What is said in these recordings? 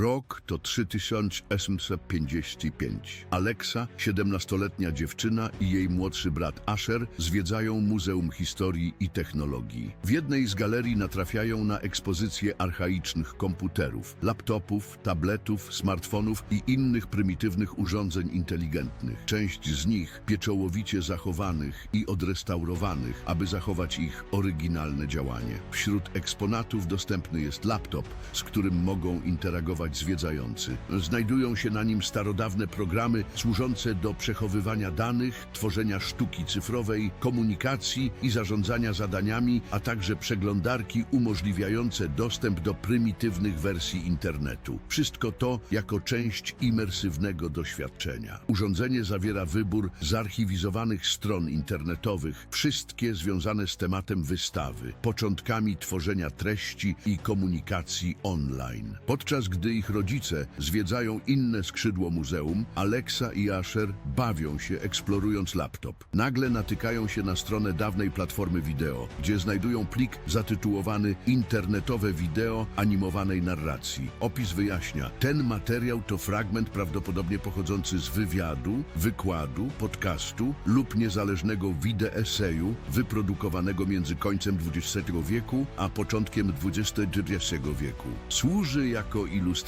Rok to 3855. Alexa, 17-letnia dziewczyna i jej młodszy brat Asher zwiedzają Muzeum Historii i Technologii. W jednej z galerii natrafiają na ekspozycję archaicznych komputerów, laptopów, tabletów, smartfonów i innych prymitywnych urządzeń inteligentnych. Część z nich pieczołowicie zachowanych i odrestaurowanych, aby zachować ich oryginalne działanie. Wśród eksponatów dostępny jest laptop, z którym mogą interagować zwiedzający. Znajdują się na nim starodawne programy służące do przechowywania danych, tworzenia sztuki cyfrowej, komunikacji i zarządzania zadaniami, a także przeglądarki umożliwiające dostęp do prymitywnych wersji internetu. Wszystko to jako część imersywnego doświadczenia. Urządzenie zawiera wybór zarchiwizowanych stron internetowych, wszystkie związane z tematem wystawy, początkami tworzenia treści i komunikacji online. Podczas gdy ich rodzice zwiedzają inne skrzydło muzeum, Alexa i Asher bawią się eksplorując laptop. Nagle natykają się na stronę dawnej platformy wideo, gdzie znajdują plik zatytułowany Internetowe wideo animowanej narracji. Opis wyjaśnia, ten materiał to fragment prawdopodobnie pochodzący z wywiadu, wykładu, podcastu lub niezależnego wideeseju wyprodukowanego między końcem XX wieku a początkiem XXI wieku. Służy jako ilustracja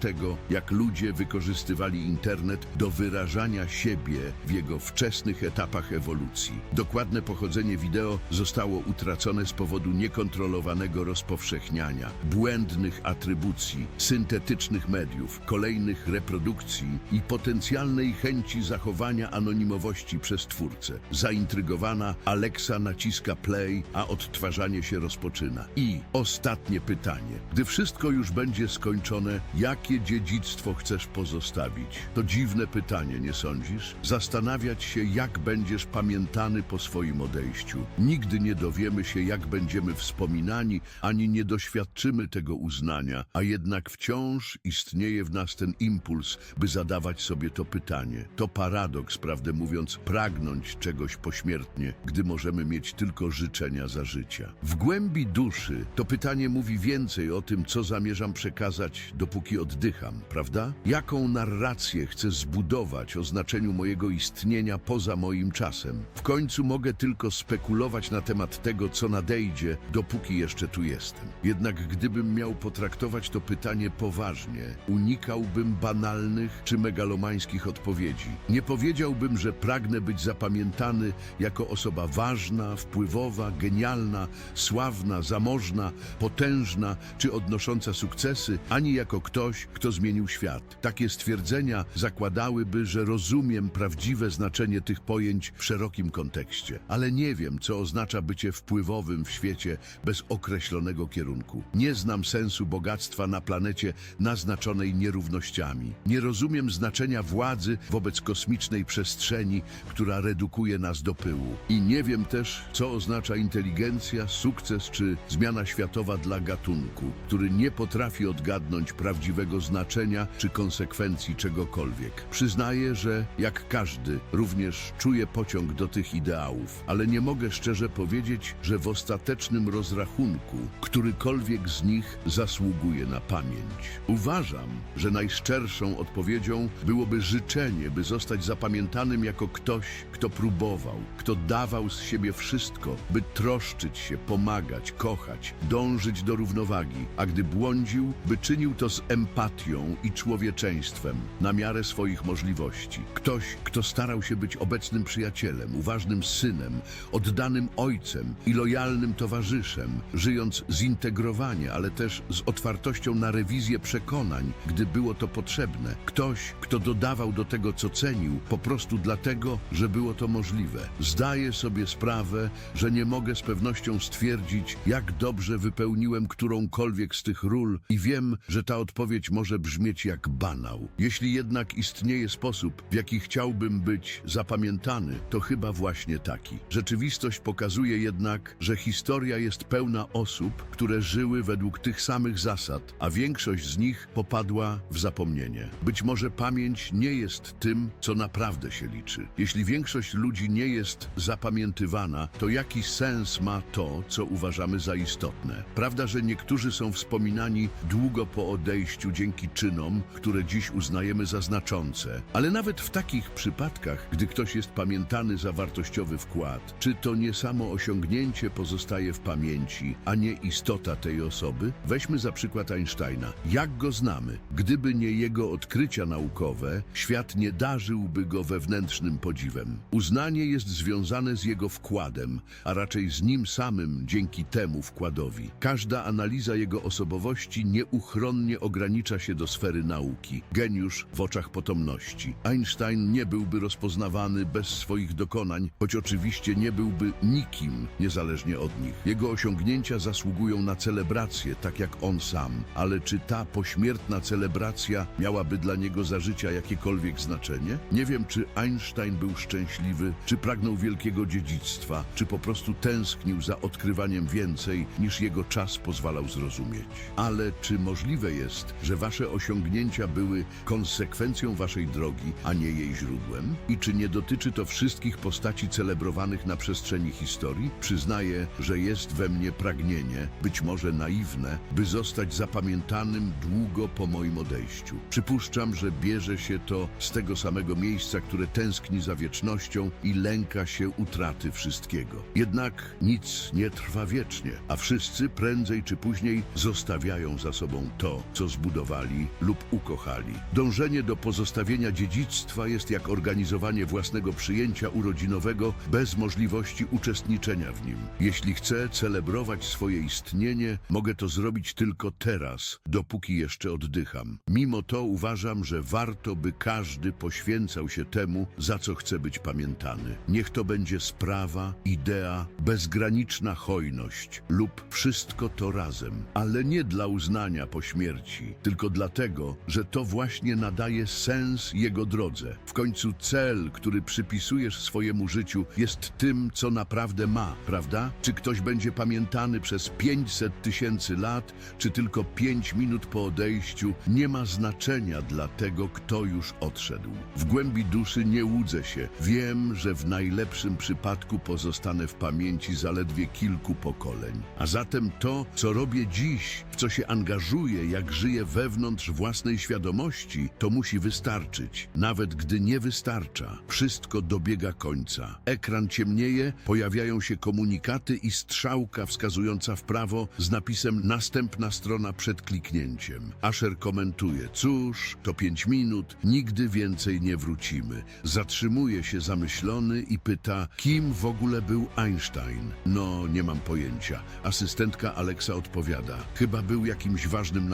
tego, jak ludzie wykorzystywali internet do wyrażania siebie w jego wczesnych etapach ewolucji. Dokładne pochodzenie wideo zostało utracone z powodu niekontrolowanego rozpowszechniania, błędnych atrybucji, syntetycznych mediów, kolejnych reprodukcji i potencjalnej chęci zachowania anonimowości przez twórcę. Zaintrygowana, Alexa naciska play, a odtwarzanie się rozpoczyna. I ostatnie pytanie. Gdy wszystko już będzie skończone, jakie dziedzictwo chcesz pozostawić? To dziwne pytanie, nie sądzisz? Zastanawiać się, jak będziesz pamiętany po swoim odejściu. Nigdy nie dowiemy się, jak będziemy wspominani, ani nie doświadczymy tego uznania, a jednak wciąż istnieje w nas ten impuls, by zadawać sobie to pytanie. To paradoks, prawdę mówiąc, pragnąć czegoś pośmiertnie, gdy możemy mieć tylko życzenia za życia. W głębi duszy to pytanie mówi więcej o tym, co zamierzam przekazać, dopóki oddycham, prawda? Jaką narrację chcę zbudować o znaczeniu mojego istnienia poza moim czasem? W końcu mogę tylko spekulować na temat tego, co nadejdzie, dopóki jeszcze tu jestem. Jednak gdybym miał potraktować to pytanie poważnie, unikałbym banalnych czy megalomańskich odpowiedzi. Nie powiedziałbym, że pragnę być zapamiętany jako osoba ważna, wpływowa, genialna, sławna, zamożna, potężna czy odnosząca sukcesy, ani jako ktoś, kto zmienił świat. Takie stwierdzenia zakładałyby, że rozumiem prawdziwe znaczenie tych pojęć w szerokim kontekście, ale nie wiem, co oznacza bycie wpływowym w świecie bez określonego kierunku. Nie znam sensu bogactwa na planecie naznaczonej nierównościami. Nie rozumiem znaczenia władzy wobec kosmicznej przestrzeni, która redukuje nas do pyłu. I nie wiem też, co oznacza inteligencja, sukces czy zmiana światowa dla gatunku, który nie potrafi odgadnąć prawdziwego znaczenia czy konsekwencji czegokolwiek. Przyznaję, że jak każdy, również czuję pociąg do tych ideałów, ale nie mogę szczerze powiedzieć, że w ostatecznym rozrachunku którykolwiek z nich zasługuje na pamięć. Uważam, że najszczerszą odpowiedzią byłoby życzenie, by zostać zapamiętanym jako ktoś, kto próbował, kto dawał z siebie wszystko, by troszczyć się, pomagać, kochać, dążyć do równowagi, a gdy błądził, by czynił to empatią i człowieczeństwem na miarę swoich możliwości. Ktoś, kto starał się być obecnym przyjacielem, uważnym synem, oddanym ojcem i lojalnym towarzyszem, żyjąc zintegrowanie, ale też z otwartością na rewizję przekonań, gdy było to potrzebne. Ktoś, kto dodawał do tego, co cenił, po prostu dlatego, że było to możliwe. Zdaję sobie sprawę, że nie mogę z pewnością stwierdzić, jak dobrze wypełniłem którąkolwiek z tych ról i wiem, że ta odpowiedź może brzmieć jak banał. Jeśli jednak istnieje sposób, w jaki chciałbym być zapamiętany, to chyba właśnie taki. Rzeczywistość pokazuje jednak, że historia jest pełna osób, które żyły według tych samych zasad, a większość z nich popadła w zapomnienie. Być może pamięć nie jest tym, co naprawdę się liczy. Jeśli większość ludzi nie jest zapamiętywana, to jaki sens ma to, co uważamy za istotne? Prawda, że niektórzy są wspominani długo po odejściu dzięki czynom, które dziś uznajemy za znaczące. Ale nawet w takich przypadkach, gdy ktoś jest pamiętany za wartościowy wkład, czy to nie samo osiągnięcie pozostaje w pamięci, a nie istota tej osoby? Weźmy za przykład Einsteina. Jak go znamy? Gdyby nie jego odkrycia naukowe, świat nie darzyłby go wewnętrznym podziwem. Uznanie jest związane z jego wkładem, a raczej z nim samym dzięki temu wkładowi. Każda analiza jego osobowości nieuchronnie ogranicza się do sfery nauki. Geniusz w oczach potomności. Einstein nie byłby rozpoznawany bez swoich dokonań, choć oczywiście nie byłby nikim niezależnie od nich. Jego osiągnięcia zasługują na celebrację, tak jak on sam. Ale czy ta pośmiertna celebracja miałaby dla niego za życia jakiekolwiek znaczenie? Nie wiem, czy Einstein był szczęśliwy, czy pragnął wielkiego dziedzictwa, czy po prostu tęsknił za odkrywaniem więcej, niż jego czas pozwalał zrozumieć. Ale czy możliwe jest, że wasze osiągnięcia były konsekwencją waszej drogi, a nie jej źródłem? I czy nie dotyczy to wszystkich postaci celebrowanych na przestrzeni historii? Przyznaję, że jest we mnie pragnienie, być może naiwne, by zostać zapamiętanym długo po moim odejściu. Przypuszczam, że bierze się to z tego samego miejsca, które tęskni za wiecznością i lęka się utraty wszystkiego. Jednak nic nie trwa wiecznie, a wszyscy prędzej czy później zostawiają za sobą to, co zbudowali lub ukochali. Dążenie do pozostawienia dziedzictwa jest jak organizowanie własnego przyjęcia urodzinowego bez możliwości uczestniczenia w nim. Jeśli chcę celebrować swoje istnienie, mogę to zrobić tylko teraz, dopóki jeszcze oddycham. Mimo to uważam, że warto, by każdy poświęcał się temu, za co chce być pamiętany. Niech to będzie sprawa, idea, bezgraniczna hojność lub wszystko to razem, ale nie dla uznania po śmierci, tylko dlatego, że to właśnie nadaje sens jego drodze. W końcu cel, który przypisujesz swojemu życiu, jest tym, co naprawdę ma, prawda? Czy ktoś będzie pamiętany przez 500 tysięcy lat, czy tylko 5 minut po odejściu, nie ma znaczenia dla tego, kto już odszedł. W głębi duszy nie łudzę się. Wiem, że w najlepszym przypadku pozostanę w pamięci zaledwie kilku pokoleń. A zatem to, co robię dziś, w co się angażuję, jak żyję wewnątrz własnej świadomości, to musi wystarczyć. Nawet gdy nie wystarcza, wszystko dobiega końca. Ekran ciemnieje, pojawiają się komunikaty i strzałka wskazująca w prawo z napisem następna strona przed kliknięciem. Asher komentuje, cóż, to pięć minut, nigdy więcej nie wrócimy. Zatrzymuje się zamyślony i pyta, kim w ogóle był Einstein? No, nie mam pojęcia. Asystentka Alexa odpowiada, chyba był jakimś ważnym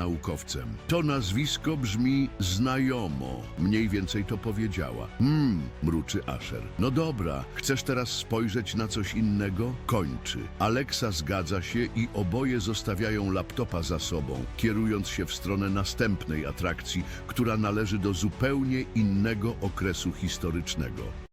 To nazwisko brzmi znajomo. Mniej więcej to powiedziała. Hmm, mruczy Asher. No dobra, chcesz teraz spojrzeć na coś innego? Kończy. Alexa zgadza się i oboje zostawiają laptopa za sobą, kierując się w stronę następnej atrakcji, która należy do zupełnie innego okresu historycznego.